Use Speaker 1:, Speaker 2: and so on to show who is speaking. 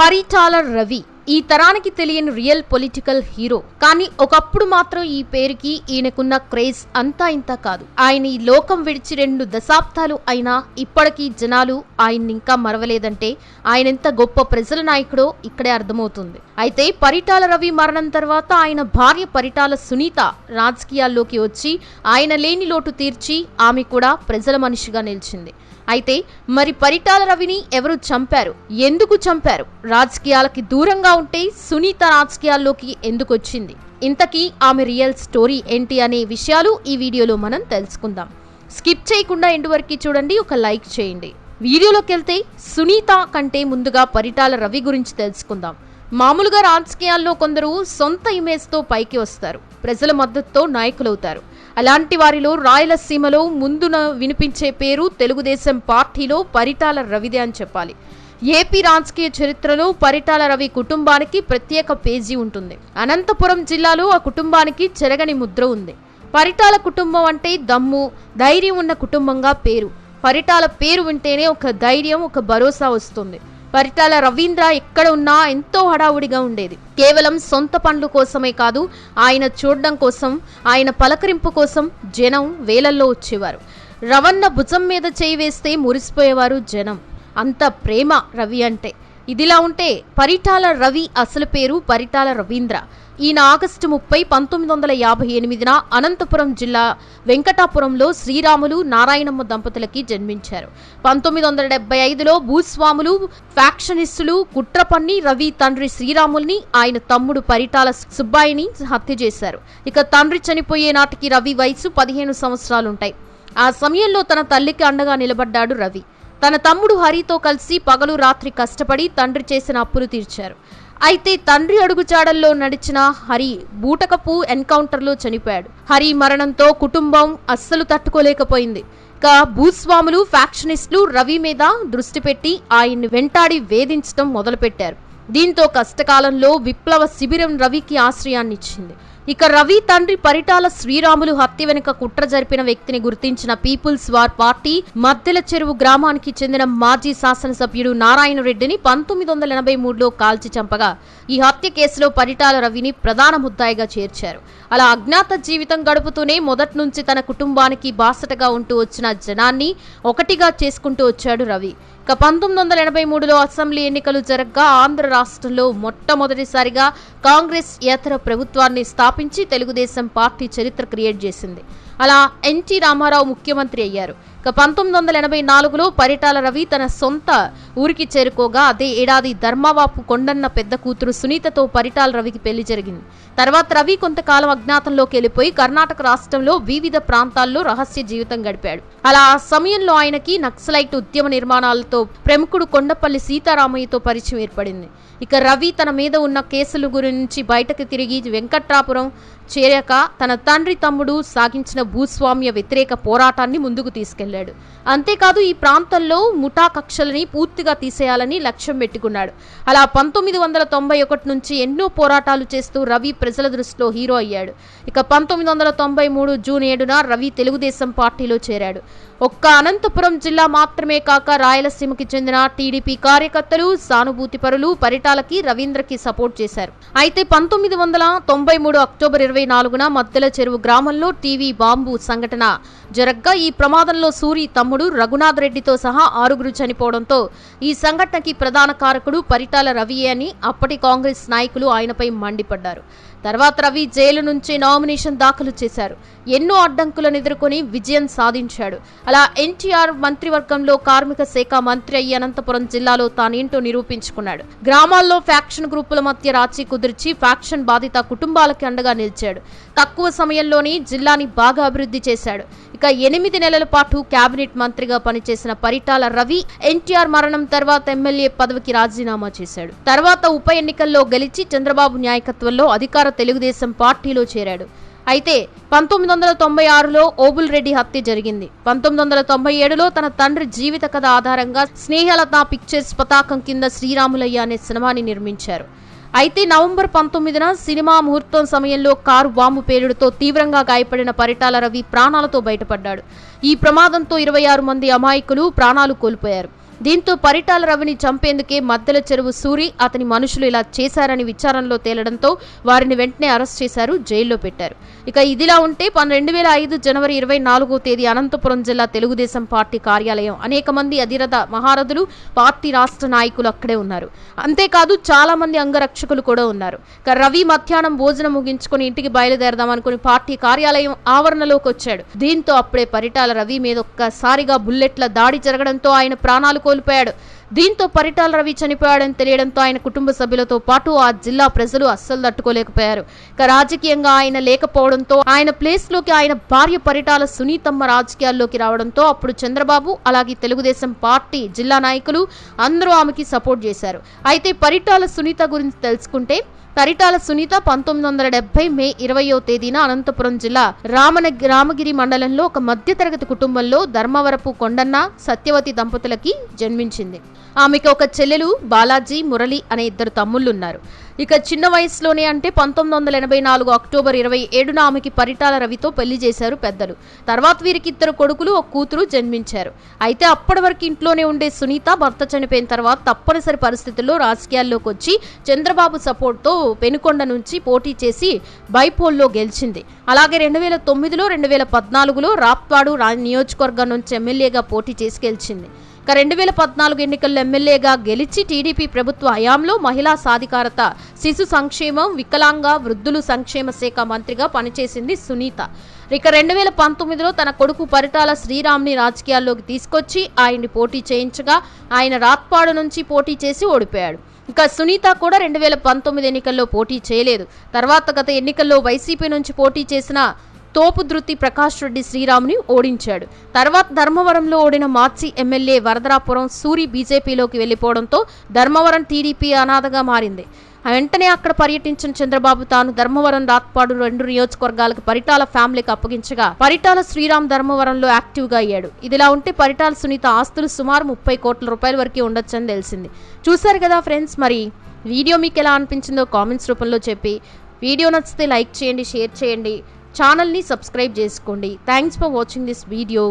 Speaker 1: పరిటాల రవి. ఈ తరానికి తెలియని రియల్ పొలిటికల్ హీరో. కానీ ఒకప్పుడు మాత్రం ఈ పేరుకి ఈయనకున్న క్రేజ్ అంతా ఇంత కాదు. ఆయన ఈ లోకం విడిచి రెండు దశాబ్దాలు అయినా ఇప్పటికీ జనాలు ఆయన్ని ఇంకా మరవలేదంటే ఆయన ఎంత గొప్ప ప్రజల నాయకుడో ఇక్కడే అర్థమవుతుంది. అయితే పరిటాల రవి మరణం తర్వాత ఆయన భార్య పరిటాల సునీత రాజకీయాల్లోకి వచ్చి ఆయన లేని లోటు తీర్చి ఆమె కూడా ప్రజల మనిషిగా నిలిచింది. అయితే మరి పరిటాల రవిని ఎవరు చంపారు? ఎందుకు చంపారు? రాజకీయాలకి దూరంగా ఉంటే సునీత రాజకీయాల్లోకి ఎందుకు వచ్చింది ఇంతకీ ఆమె రియల్ స్టోరీ ఏంటి అనే విషయాలు ఈ వీడియోలో మనం తెలుసుకుందాం. స్కిప్ చేయకుండా ఎండు వరకు చూడండి ఒక లైక్ చేయండి. వీడియోలోకి వెళ్తే సునీత కంటే ముందుగా పరిటాల రవి గురించి తెలుసుకుందాం. మామూలుగా రాజకీయాల్లో కొందరు సొంత ఇమేజ్తో పైకి వస్తారు. ప్రజల మద్దతుతో నాయకులవుతారు. అలాంటి వారిలో రాయలసీమలో ముందున వినిపించే పేరు తెలుగుదేశం పార్టీలో పరిటాల రవిదే అని చెప్పాలి. ఏపీ రాజకీయ చరిత్రలో పరిటాల రవి కుటుంబానికి ప్రత్యేక పేజీ ఉంటుంది. అనంతపురం జిల్లాలో ఆ కుటుంబానికి చెరగని ముద్ర ఉంది. పరిటాల కుటుంబం అంటే దమ్ము ధైర్యం ఉన్న కుటుంబంగా పేరు. పరిటాల పేరు వింటేనే ఒక ధైర్యం ఒక భరోసా వస్తుంది. పరిటాల రవీంద్ర ఎక్కడ ఉన్నా ఎంతో హడావుడిగా ఉండేది. కేవలం సొంత పనుల కోసమే కాదు ఆయన చూడడం కోసం ఆయన పలకరింపు కోసం జనం వేలల్లో వచ్చేవారు. రవణ భుజం మీద చేయి వేస్తే మురిసిపోయేవారు జనం. అంత ప్రేమ రవి అంటే. ఇదిలా ఉంటే పరిటాల రవి అసలు పేరు పరిటాల రవీంద్ర. ఈయన ఆగస్టు ముప్పై పంతొమ్మిది వందల యాభై ఎనిమిదిన అనంతపురం జిల్లా వెంకటాపురంలో శ్రీరాములు నారాయణమ్మ దంపతులకి జన్మించారు. పంతొమ్మిది వందల డెబ్బై ఐదులో భూస్వాములు ఫ్యాక్షనిస్టులు కుట్రపన్ని రవి తండ్రి శ్రీరాముల్ని ఆయన తమ్ముడు పరిటాల సుబ్బాయిని హత్య చేశారు. ఇక తండ్రి చనిపోయే నాటికి రవి వయసు పదిహేను సంవత్సరాలుంటాయి. ఆ సమయంలో తన తల్లికి అండగా నిలబడ్డాడు రవి. తన తమ్ముడు హరితో కలిసి పగలు రాత్రి కష్టపడి తండ్రి చేసిన అప్పులు తీర్చారు. అయితే తండ్రి అడుగుజాడల్లో నడిచిన హరి బూటకపు ఎన్కౌంటర్లో చనిపోయాడు. హరి మరణంతో కుటుంబం అస్సలు తట్టుకోలేకపోయింది. ఇక భూస్వాములు ఫ్యాక్షనిస్టులు రవి మీద దృష్టి పెట్టి ఆయన్ని వెంటాడి వేధించడం మొదలుపెట్టారు. దీంతో కష్టకాలంలో విప్లవ శిబిరం రవికి ఆశ్రయాన్నిచ్చింది. ఇక రవి తండ్రి పరిటాల శ్రీరాములు హత్య వెనుక కుట్ర జరిపిన వ్యక్తిని గుర్తించిన పీపుల్స్ వార్ పార్టీ మద్దెల చెరువు గ్రామానికి చెందిన మాజీ శాసనసభ్యుడు నారాయణ రెడ్డిని పంతొమ్మిది వందల ఎనభై మూడులో కాల్చి చంపగా ఈ హత్య కేసులో పరిటాల రవిని ప్రధాన ముద్దాయిగా చేర్చారు. అలా అజ్ఞాత జీవితం గడుపుతూనే మొదటి నుంచి తన కుటుంబానికి బాసటగా ఉంటూ వచ్చిన జనాన్ని ఒకటిగా చేసుకుంటూ వచ్చాడు రవి. ఇక పంతొమ్మిది వందల ఎనభై మూడులో అసెంబ్లీ ఎన్నికలు జరగ్గా ఆంధ్ర రాష్ట్రంలో మొట్టమొదటిసారిగా కాంగ్రెస్ ఏతర ప్రభుత్వాన్ని స్థాపించి తెలుగుదేశం పార్టీ చరిత్ర క్రియేట్ చేసింది. అలా ఎన్టీ రామారావు ముఖ్యమంత్రి అయ్యారు. ఇక పంతొమ్మిది వందల ఎనభై నాలుగులో పరిటాల రవి తన సొంత ఊరికి చేరుకోగా అదే ఏడాది ధర్మవాపు కొండన్న పెద్ద కూతురు సునీతతో పరిటాల రవికి పెళ్ళి జరిగింది. తర్వాత రవి కొంతకాలం అజ్ఞాతంలోకి వెళ్ళిపోయి కర్ణాటక రాష్ట్రంలో వివిధ ప్రాంతాల్లో రహస్య జీవితం గడిపాడు. అలా ఆ సమయంలో ఆయనకి నక్సలైట్ ఉద్యమ నిర్మాణాలతో ప్రముఖుడు కొండపల్లి సీతారామయ్యతో పరిచయం ఏర్పడింది. ఇక రవి తన మీద ఉన్న కేసుల గురించి బయటకు తిరిగి వెంకట్రాపురం చేరాక తన తండ్రి తమ్ముడు సాగించిన భూస్వామ్య వ్యతిరేక పోరాటాన్ని ముందుకు తీసుకెళ్ళాడు. అంతేకాదు ఈ ప్రాంతంలో ముఠా కక్షలని పూర్తిగా తీసేయాలని లక్ష్యం పెట్టుకున్నాడు. అలా పంతొమ్మిది వందల తొంభై ఒకటి నుంచి ఎన్నో పోరాటాలు చేస్తూ రవి ప్రజల దృష్టిలో హీరో అయ్యాడు. ఇక పంతొమ్మిది వందల తొంభై మూడు జూన్ ఏడున రవి తెలుగుదేశం పార్టీలో చేరాడు. ఒక్క అనంతపురం జిల్లా మాత్రమే కాక రాయలసీమకి చెందిన టీడీపీ కార్యకర్తలు సానుభూతి పరులు పరిటాలకి రవీంద్రకి సపోర్ట్ చేశారు. అయితే పంతొమ్మిది వందల తొంభై మూడు అక్టోబర్ ఇరవై నాలుగున మద్దెల చెరువు గ్రామంలో టీవీ బాంబు సంఘటన జరగ్గా. ఈ ప్రమాదంలో సూరి తమ్ముడు రఘునాథ్ రెడ్డితో సహా ఆరుగురు చనిపోవడంతో ఈ సంఘటనకి ప్రధాన కారకుడు పరిటాల రవియే అని అప్పటి కాంగ్రెస్ నాయకులు ఆయనపై మండిపడ్డారు. తర్వాత రవి జైలు నుంచి నామినేషన్ దాఖలు చేశారు. ఎన్నో అడ్డంకులను ఎదుర్కొని విజయం సాధించాడు. అలా ఎన్టీఆర్ మంత్రివర్గంలో కార్మిక శాఖ మంత్రి అయ్యి అనంతపురం జిల్లాలో తానేంటో నిరూపించుకున్నాడు. గ్రామాల్లో ఫ్యాక్షన్ గ్రూపుల మధ్య రాచి కుదిర్చి ఫ్యాక్షన్ బాధిత కుటుంబాలకి అండగా నిలిచాడు. తక్కువ సమయంలోనే జిల్లాని బాగా అభివృద్ధి చేశాడు. ఇక ఎనిమిది నెలల పాటు కేబినెట్ మంత్రిగా పనిచేసిన పరిటాల రవి ఎన్టీఆర్ మరణం తర్వాత ఎమ్మెల్యే పదవికి రాజీనామా చేశాడు. తర్వాత ఉప ఎన్నికల్లో గెలిచి చంద్రబాబు నాయకత్వంలో అధికార తెలుగుదేశం పార్టీలో చేరాడు. అయితే పంతొమ్మిది వందల తొంభై ఆరులో ఓబుల్ రెడ్డి హత్య జరిగింది. పంతొమ్మిది వందల తొంభై ఏడులో తన తండ్రి జీవిత కథ ఆధారంగా స్నేహలత పిక్చర్స్ పతాకం కింద శ్రీరాములయ్య అనే సినిమాని నిర్మించారు. అయితే నవంబర్ పంతొమ్మిదిన సినిమా ముహూర్తం సమయంలో కారు బాంబు పేలుడుతో తీవ్రంగా గాయపడిన పరిటాల రవి ప్రాణాలతో బయటపడ్డాడు. ఈ ప్రమాదంతో ఇరవై ఆరు మంది అమాయకులు ప్రాణాలు కోల్పోయారు. దీంతో పరిటాల రవిని చంపేందుకే మద్దెల చెరువు సూరి అతని మనుషులు ఇలా చేశారని విచారణలో తేలడంతో వారిని వెంటనే అరెస్ట్ చేశారు జైల్లో పెట్టారు. ఇక ఇదిలా ఉంటే రెండు వేల ఐదు జనవరి ఇరవై నాలుగో తేదీ అనంతపురం జిల్లా తెలుగుదేశం పార్టీ కార్యాలయం అనేక మంది అధిరథ మహారథులు పార్టీ రాష్ట్ర నాయకులు అక్కడే ఉన్నారు. అంతేకాదు చాలా మంది అంగరక్షకులు కూడా ఉన్నారు. ఇక రవి మధ్యాహ్నం భోజనం ముగించుకొని ఇంటికి బయలుదేరదాం అనుకుని పార్టీ కార్యాలయం ఆవరణలోకి వచ్చాడు. దీంతో అప్పుడే పరిటాల రవి మీద ఒక్కసారిగా బుల్లెట్ల దాడి జరగడంతో ఆయన ప్రాణాలు కోల్పోయాడు. దీంతో పరిటాల రవి చనిపోయాడని తెలియడంతో ఆయన కుటుంబ సభ్యులతో పాటు ఆ జిల్లా ప్రజలు అస్సలు తట్టుకోలేకపోయారు. ఇక రాజకీయంగా ఆయన లేకపోవడంతో ఆయన ప్లేస్లోకి ఆయన భార్య పరిటాల సునీతమ్మ రాజకీయాల్లోకి రావడంతో అప్పుడు చంద్రబాబు అలాగే తెలుగుదేశం పార్టీ జిల్లా నాయకులు అందరూ ఆమెకి సపోర్ట్ చేశారు. అయితే పరిటాల సునీత గురించి తెలుసుకుంటే పరిటాల సునీత పంతొమ్మిది వందల డెబ్బై మే ఇరవయో తేదీన అనంతపురం జిల్లా రామన రామగిరి మండలంలో ఒక మధ్యతరగతి కుటుంబంలో ధర్మవరపు కొండన్న సత్యవతి దంపతులకి జన్మించింది. ఆమెకి ఒక చెల్లెలు బాలాజీ మురళి అనే ఇద్దరు తమ్ముళ్ళున్నారు. ఇక చిన్న వయసులోనే అంటే పంతొమ్మిది వందల ఎనభై నాలుగు అక్టోబర్ ఇరవై ఏడున ఆమెకి పరిటాల రవితో పెళ్ళి చేశారు పెద్దలు. తర్వాత వీరికి ఇద్దరు కొడుకులు ఒక కూతురు జన్మించారు. అయితే అప్పటి వరకు ఇంట్లోనే ఉండే సునీత భర్త చనిపోయిన తర్వాత తప్పనిసరి పరిస్థితుల్లో రాజకీయాల్లోకి వచ్చి చంద్రబాబు సపోర్ట్తో పెనుకొండ నుంచి పోటీ చేసి బైపోల్లో గెలిచింది. అలాగే రెండు వేల తొమ్మిదిలో రెండు వేల పద్నాలుగులో రాప్తాడు నియోజకవర్గం నుంచి ఎమ్మెల్యేగా పోటీ చేసి గెలిచింది. ఇక రెండు వేల పద్నాలుగు ఎన్నికల్లో ఎమ్మెల్యేగా గెలిచి టీడీపీ ప్రభుత్వ హయాంలో మహిళా సాధికారత శిశు సంక్షేమం వికలాంగ వృద్ధులు సంక్షేమ శాఖ మంత్రిగా పనిచేసింది సునీత. ఇక రెండు వేల పంతొమ్మిదిలో తన కొడుకు పరిటాల శ్రీరామ్ని రాజకీయాల్లోకి తీసుకొచ్చి ఆయన్ని పోటీ చేయించగా ఆయన రాత్పాడు నుంచి పోటీ చేసి ఓడిపోయాడు. ఇక సునీత కూడా రెండు వేల పంతొమ్మిది ఎన్నికల్లో పోటీ చేయలేదు. తర్వాత గత ఎన్నికల్లో వైసీపీ నుంచి పోటీ చేసిన తోపు ధృతి ప్రకాష్ రెడ్డి శ్రీరాముని ఓడించాడు. తర్వాత ధర్మవరంలో ఓడిన మార్చి ఎమ్మెల్యే వరదరాపురం సూరి బీజేపీలోకి వెళ్ళిపోవడంతో ధర్మవరం టీడీపీ అనాథగా మారింది. వెంటనే అక్కడ పర్యటించిన చంద్రబాబు తాను ధర్మవరం రాత్పాడు రెండు నియోజకవర్గాలకు పరిటాల ఫ్యామిలీకి అప్పగించగా పరిటాల శ్రీరామ్ ధర్మవరంలో యాక్టివ్గా అయ్యాడు. ఇదిలా ఉంటే పరిటాల సునీత ఆస్తులు సుమారు ముప్పై కోట్ల రూపాయల వరకు ఉండొచ్చని తెలిసింది. చూశారు కదా ఫ్రెండ్స్ మరి వీడియో మీకు ఎలా అనిపించిందో కామెంట్స్ రూపంలో చెప్పి. వీడియో నచ్చితే లైక్ చేయండి షేర్ చేయండి. ఛానల్ని సబ్స్క్రైబ్ చేసుకోండి. Thanks for watching this video